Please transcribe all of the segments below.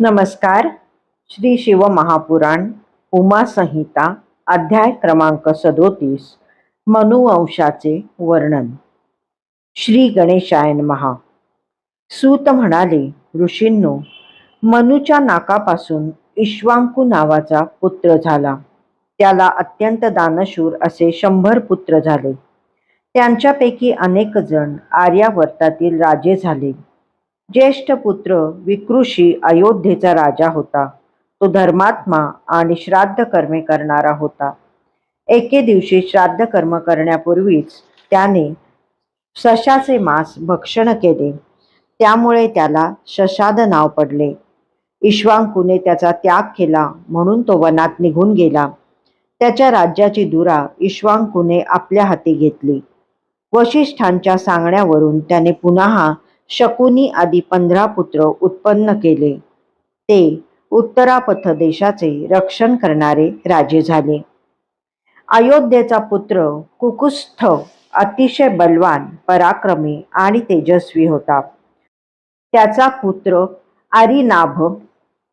नमस्कार. श्री शिव महापुराण उमा संहिता अध्याय क्रमांक सदोतीस मनुवंशाचे वर्णन. श्री गणेशायन महा सूत म्हणाले ऋषींनो मनुच्या नाकापासून इश्वांकू नावाचा पुत्र झाला. त्याला अत्यंत दानशूर असे शंभर पुत्र झाले. त्यांच्यापैकी अनेक जण आर्यावर्तातील राजे झाले. ज्येष्ठ पुत्र विकृषी अयोध्येचा राजा होता. तो धर्मात्मा आणि श्राद्ध कर्मे करणारा होता. एके दिवशी श्राद्ध कर्म करण्यापूर्वीच त्याने सशाचे मांस भक्षण केले. त्यामुळे त्याला शशाद नाव पडले. इश्वांकूने त्याचा त्याग केला म्हणून तो वनात निघून गेला. त्याच्या राज्याची दुरा इश्वांकूने आपल्या हाती घेतली. वशिष्ठांच्या सांगण्यावरून त्याने पुन्हा शकुनी आदी पंधरा पुत्र उत्पन्न केले. ते उत्तरापथ देशाचे रक्षण करणारे राजे झाले. अयोध्येचा पुत्र कुकुस्थ अतिशय बलवान पराक्रमी आणि तेजस्वी होता. त्याचा पुत्र आरिनाभ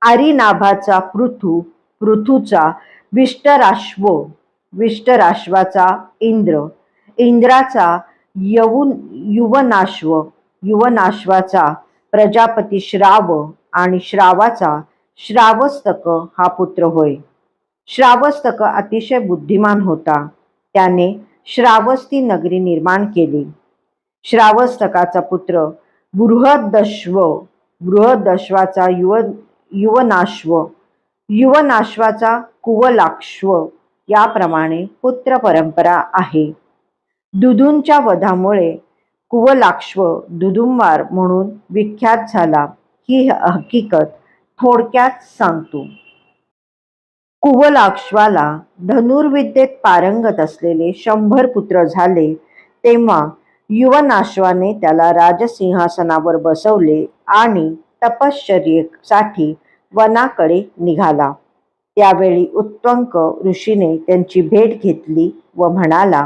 आरिनाभाचा पृथू पृथूचा विष्टराश्व विष्टराश्वाचा इंद्र इंद्राचा यवुन युवनाश्व युवनाश्वाचा प्रजापती श्राव आणि श्रावाचा श्रावस्तक हा पुत्र होय. श्रावस्तक अतिशय बुद्धिमान होता. त्याने श्रावस्ती नगरी निर्माण केली. श्रावस्तकाचा पुत्र बृहदश्व बृहदश्वाचा युव युवनाश्व युवनाश्वाचा कुवलाक्ष्व याप्रमाणे पुत्र परंपरा आहे. दुधूंच्या वधामुळे कुवलाक्ष्व दुदुंबार म्हणून विख्यात झाला ही हकीकत थोडक्यात सांगतो. कुवलाक्ष्वाला धनुर्विद्येत पारंगत असलेले शंभर पुत्र झाले तेव्हा युवनाश्वाने त्याला राजसिंहासनावर बसवले आणि तपश्चर्येसाठी वनाकडे निघाला. त्यावेळी उत्तंक ऋषीने त्यांची भेट घेतली व म्हणाला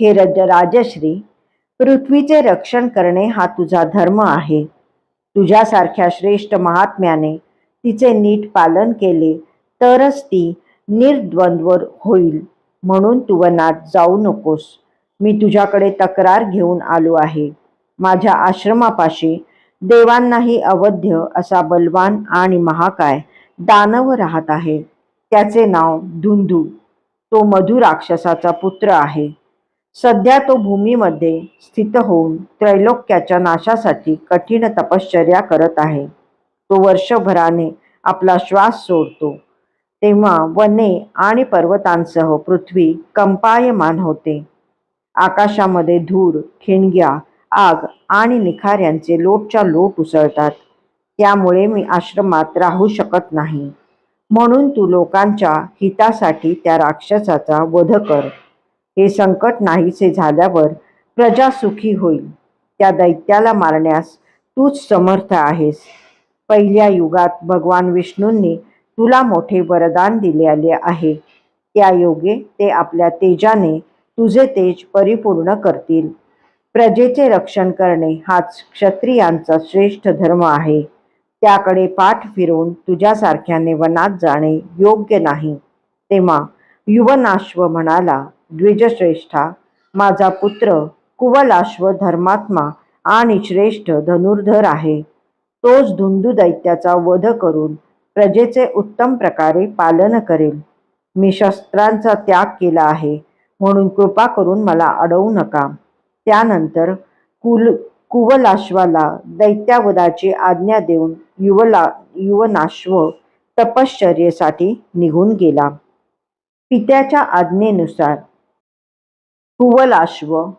हे रज राजश्री पृथ्वीचे रक्षण करणे हा तुझा धर्म आहे. तुझ्यासारख्या श्रेष्ठ महात्म्याने तिचे नीट पालन केले तरच ती निर्द्वंद्वर होईल. म्हणून तू वनात जाऊ नकोस. मी तुझ्याकडे तक्रार घेऊन आलो आहे. माझ्या आश्रमापाशी देवांनाही अवध्य असा बलवान आणि महाकाय दानव राहत आहे. त्याचे नाव धुंधू. तो मधु राक्षसाचा पुत्र आहे. सध्या तो भूमीमध्ये स्थित होऊन त्रैलोक्याच्या नाशासाठी कठीण तपश्चर्या करत आहे. तो वर्षभराने आपला श्वास सोडतो. तेव्हा वने आणि पर्वतांसह पृथ्वी कंपायमान होते. आकाशामध्ये धूर खिणग्या आग आणि निखाऱ्यांचे लोटच्या लोट उसळतात. त्यामुळे मी आश्रमात राहू शकत नाही. म्हणून तू लोकांच्या हितासाठी त्या राक्षसाचा वध कर. हे संकट नाहीसे झाल्यावर प्रजा सुखी होईल. त्या दैत्याला मारण्यास तूच समर्थ आहेस. पहिल्या युगात भगवान विष्णूंनी तुला मोठे वरदान दिलेले आहे. त्या योगे ते आपल्या तेजाने तुझे तेज परिपूर्ण करतील. प्रजेचे रक्षण करणे हाच क्षत्रियांचा श्रेष्ठ धर्म आहे. त्याकडे पाठ फिरून तुझ्यासारख्याने वनात जाणे योग्य नाही. तेव्हा युवनाश्व म्हणाला द्विजश्रेष्ठा माझा पुत्र कुवलाश्व धर्मात्मा आणि श्रेष्ठ धनुर्धर आहे. तोच धुंदू दैत्याचा वध करून प्रजेचे उत्तम प्रकारे पालन करेल. मी शस्त्रांचा त्याग केला आहे म्हणून कृपा करून मला अडवू नका. त्यानंतर कुल कुवलाश्वाला दैत्यावधाची आज्ञा देऊन युवला युवनाश्व तपश्चर्येसाठी निघून गेला. पित्याच्या आज्ञेनुसार कुवलाश्व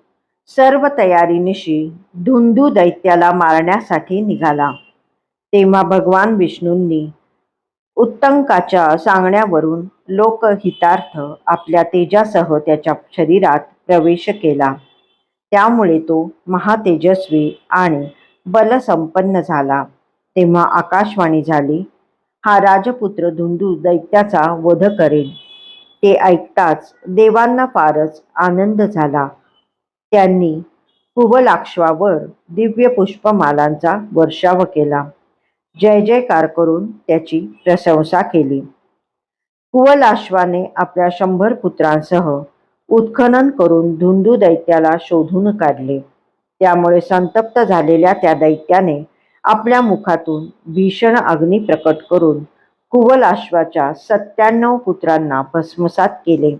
सर्व तयारीनिशी धुंदू दैत्याला मारण्यासाठी निघाला. तेव्हा भगवान विष्णूंनी उत्तंकाच्या सांगण्यावरून लोकहितार्थ आपल्या तेजासह त्याच्या शरीरात प्रवेश केला. त्यामुळे तो महातेजस्वी आणि बलसंपन्न झाला. तेव्हा आकाशवाणी झाली हा राजपुत्र धुंदू दैत्याचा वध करेल. ते ऐकताच देवांना फारच आनंद झाला. त्यांनी कुवलाक्ष्वावर दिव्य पुष्पमालांचा वर्षाव केला. जय जयकार करून त्याची प्रशंसा केली. कुवलाश्वाने आपल्या शंभर पुत्रांसह उत्खनन करून धुंदू दैत्याला शोधून काढले. त्यामुळे संतप्त झालेल्या त्या दैत्याने आपल्या मुखातून भीषण अग्नी प्रकट करून कुवलाश्वाच्या सत्त्याण्णव पुत्रांना भस्मसात केले.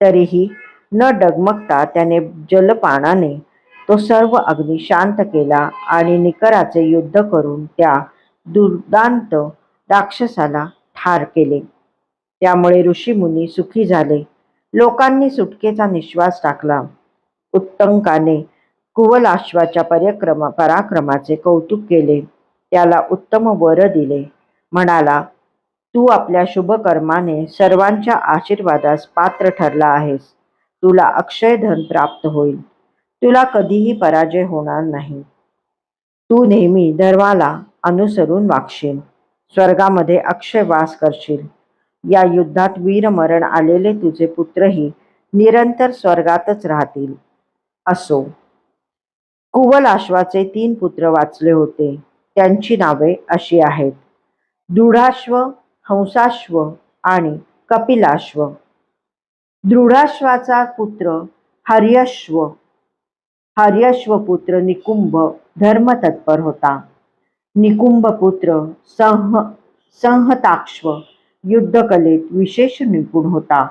तरीही न डगमगता त्याने जलपानाने तो सर्व अग्नी शांत केला आणि निकराचे युद्ध करून त्या दुर्दांत राक्षसाला ठार केले. त्यामुळे ऋषीमुनी सुखी झाले. लोकांनी सुटकेचा निश्वास टाकला. उत्तंकाने कुवलाश्वाच्या परिक्रमा पराक्रमाचे कौतुक केले. त्याला उत्तम वर दिले. म्हणाला तू आपल्या शुभ कर्माने सर्वांच्या आशीर्वादास पात्र ठरला आहेस. तुला अक्षय धन प्राप्त होईल. तुला कधीही पराजय होणार नाही. तू नेहमी धर्माला अनुसरून वागशील. स्वर्गामध्ये अक्षय वास करशील. या युद्धात वीरमरण आलेले तुझे पुत्रही निरंतर स्वर्गातच राहतील. असो. कुवलाश्वाचे तीन पुत्र वाचले होते. त्यांची नावे अशी आहेत. दृढाश्व हंसाश्व आणि कपिलाश्व. दृढाश्वाचा पुत्र हर्यश्व. हर्यश्वपुत्र निकुंभ धर्मतत्पर होता. निकुंभ पुत्र संह संहताक्ष्व युद्धकलेत विशेष निपुण होता.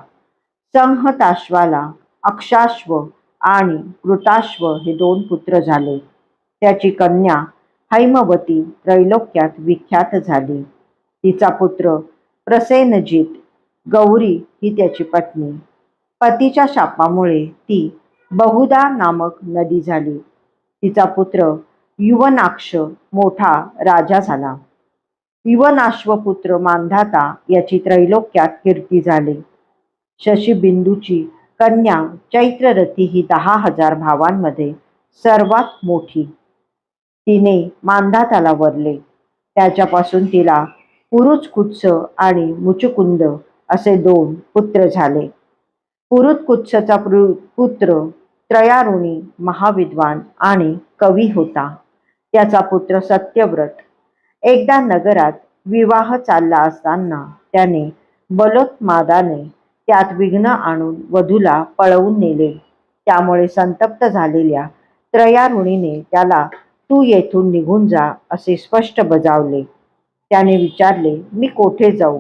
संहताश्वाला अक्षाश्व आणि कृताश्व हे दोन पुत्र झाले. त्याची कन्या हैमवती त्रैलोक्यात विख्यात झाली. तिचा पुत्र प्रसेनजित गौरी ही त्याची पत्नी. पतीच्या शापामुळे ती बहुदा नामक नदी झाली. तिचा पुत्र युवनाक्ष मोठा राजा झाला. युवनाश्वपुत्र मांधाता याची त्रैलोक्यात कीर्ती झाली. शशीबिंदूची कन्या चैत्ररथी ही दहा हजार भावांमध्ये सर्वात मोठी. तिने मांधाताला वरले. त्याच्यापासून तिला पुरुचकुत्स आणि मुचुकुंद असे दोन पुत्र झाले. पुरुतकुत्सचा पुत्र त्रयारुणी महाविद्वान आणि कवी होता. त्याचा पुत्र सत्यव्रत. एकदा नगरात विवाह चालला असताना त्याने बलोत्मादाने त्यात विघ्न आणून वधूला पळवून नेले. त्यामुळे संतप्त झालेल्या त्रयारुणीने त्याला तू येथून निघून जा असे स्पष्ट बजावले. त्याने विचारले मी कोठे जाऊ?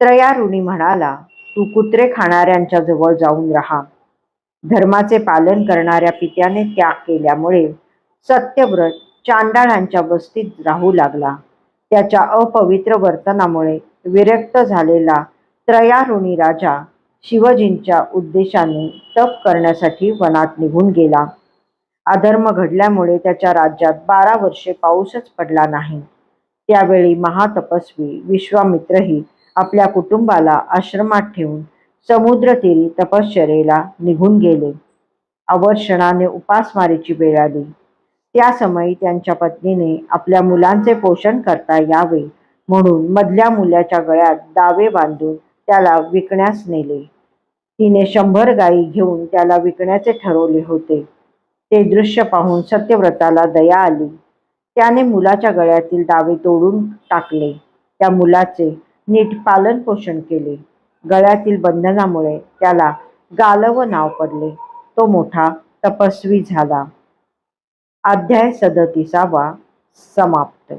त्रयारुणी म्हणाला तू कुत्रे खाणाऱ्यांच्या जवळ जाऊन राहा. धर्माचे पालन करणाऱ्या पित्याने त्याग केल्यामुळे सत्यव्रत चांडाळांच्या वस्तीत राहू लागला. त्याच्या अपवित्र वर्तनामुळे विरक्त झालेला त्रयारुणी राजा शिवजींच्या उद्देशाने तप करण्यासाठी वनात निघून गेला. अधर्म घडल्यामुळे त्याच्या राज्यात बारा वर्षे पाऊसच पडला नाही. त्यावेळी महातपस्वी विश्वामित्रही आपल्या कुटुंबाला आश्रमात ठेवून समुद्रतीरी तपश्चरेला निघून गेले. अवर्षणाने उपासमारीची वेळ आली. त्या समयी त्यांच्या पत्नीने आपल्या मुलांचे पोषण करता यावे म्हणून मधल्या मुलाच्या गळ्यात दावे बांधून त्याला विकण्यास नेले. तिने शंभर गायी घेऊन त्याला विकण्याचे ठरवले होते. ते दृश्य पाहून सत्यव्रताला दया आली. त्याने मुलाच्या गळ्यातील दावे तोडून टाकले. त्या मुलाचे नीट पालन पोषण केले. गळ्यातील बंधनामुळे त्याला गालव नाव पडले. तो मोठा तपस्वी झाला. अध्याय सदतीसावा समाप्त.